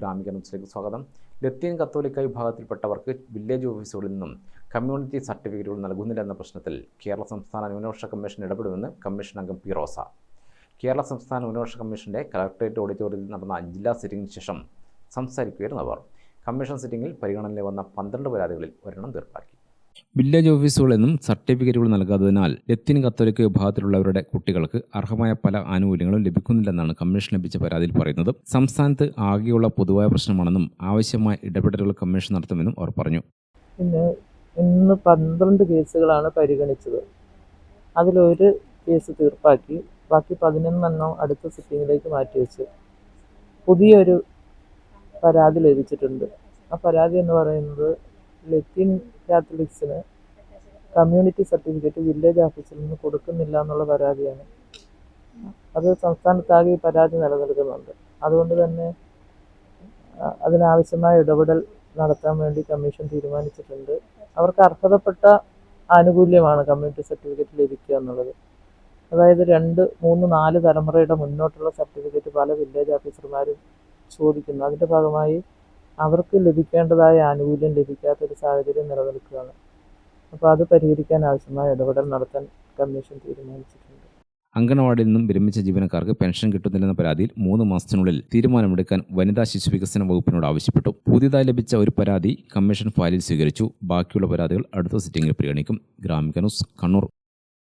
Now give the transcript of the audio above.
ഗ്രാമിക ന്യൂസിലേക്ക് സ്വാഗതം. ലത്തീൻ കത്തോലിക്ക വിഭാഗത്തിൽപ്പെട്ടവർക്ക് വില്ലേജ് ഓഫീസുകളിൽ നിന്നും കമ്മ്യൂണിറ്റി സർട്ടിഫിക്കറ്റുകൾ നൽകുന്നില്ല എന്ന പ്രശ്നത്തിൽ കേരള സംസ്ഥാന ന്യൂനപക്ഷ കമ്മീഷൻ ഇടപെടുമെന്ന് കമ്മീഷൻ അംഗം പി റോസ. കേരള സംസ്ഥാന ന്യൂനപക്ഷ കമ്മീഷന്റെ കലക്ടറേറ്റ് ഓഡിറ്റോറിയത്തിൽ നടന്ന ജില്ലാ സിറ്റിംഗിന് ശേഷം സംസാരിക്കുകയായിരുന്നു അവർ. കമ്മീഷൻ സിറ്റിംഗിൽ പരിഗണനയിൽ വന്ന പന്ത്രണ്ട് പരാതികളിൽ ഒരെണ്ണം തീർപ്പാക്കി. വില്ലേജ് ഓഫീസുകളിൽ നിന്നും സർട്ടിഫിക്കറ്റുകൾ നൽകാത്തതിനാൽ ലത്തീൻ കത്തോലിക്ക വിഭാഗത്തിലുള്ളവരുടെ കുട്ടികൾക്ക് അർഹമായ പല ആനുകൂല്യങ്ങളും ലഭിക്കുന്നില്ലെന്നാണ് കമ്മീഷൻ ലഭിച്ച പരാതിയിൽ പറയുന്നത്. സംസ്ഥാനത്ത് ആകെയുള്ള പൊതുവായ പ്രശ്നമാണെന്നും ആവശ്യമായ ഇടപെടലുകൾ കമ്മീഷൻ നടത്തുമെന്നും അവർ പറഞ്ഞു. പിന്നെ ഇന്ന് പന്ത്രണ്ട് കേസുകളാണ് പരിഗണിച്ചത്. അതിലൊരു കേസ് തീർപ്പാക്കി ബാക്കി പതിനൊന്നെണ്ണം അടുത്ത സിറ്റിങ്ങിലേക്ക് മാറ്റിവെച്ചു പുതിയൊരു പരാതി ലഭിച്ചിട്ടുണ്ട്. ആ പരാതി എന്ന് പറയുന്നത് ലത്തീൻ കാത്തലിക്സിന് കമ്മ്യൂണിറ്റി സർട്ടിഫിക്കറ്റ് വില്ലേജ് ഓഫീസിൽ നിന്ന് കൊടുക്കുന്നില്ല എന്നുള്ള പരാതിയാണ്. അത് സംസ്ഥാനത്താകെ ഈ പരാതി നിലനിൽക്കുന്നുണ്ട്. അതുകൊണ്ട് തന്നെ അതിനാവശ്യമായ ഇടപെടൽ നടത്താൻ വേണ്ടി കമ്മീഷൻ തീരുമാനിച്ചിട്ടുണ്ട്. അവർക്ക് അർഹതപ്പെട്ട ആനുകൂല്യമാണ് കമ്മ്യൂണിറ്റി സർട്ടിഫിക്കറ്റ് ലഭിക്കുക എന്നുള്ളത്. അതായത് രണ്ട് മൂന്ന് നാല് തലമുറയുടെ മുന്നോട്ടുള്ള സർട്ടിഫിക്കറ്റ് പല വില്ലേജ് ഓഫീസർമാരും ചോദിക്കുന്നു. അതിന്റെ ഭാഗമായി അവർക്ക് ലഭിക്കേണ്ടതായ ആനുകൂല്യം ലഭിക്കാത്തൊരു സാഹചര്യം നിലനിൽക്കുകയാണ്. അപ്പോൾ അത് പരിഹരിക്കാൻ ആവശ്യമായ ഇടപെടൽ നടത്താൻ കമ്മീഷൻ തീരുമാനിച്ചിട്ടുണ്ട്. അങ്കണവാടിയിൽ നിന്നും വിരമിച്ച ജീവനക്കാർക്ക് പെൻഷൻ കിട്ടുന്നില്ലെന്ന പരാതിയിൽ മൂന്ന് മാസത്തിനുള്ളിൽ തീരുമാനമെടുക്കാൻ വനിതാ ശിശു വികസന വകുപ്പിനോട് ആവശ്യപ്പെട്ടു. പുതിയതായി ലഭിച്ച ഒരു പരാതി കമ്മീഷൻ ഫയലിൽ സ്വീകരിച്ചു. ബാക്കിയുള്ള പരാതികൾ അടുത്ത സിറ്റിംഗിൽ പരിഗണിക്കും. ഗ്രാമിക ന്യൂസ് കണ്ണൂർ.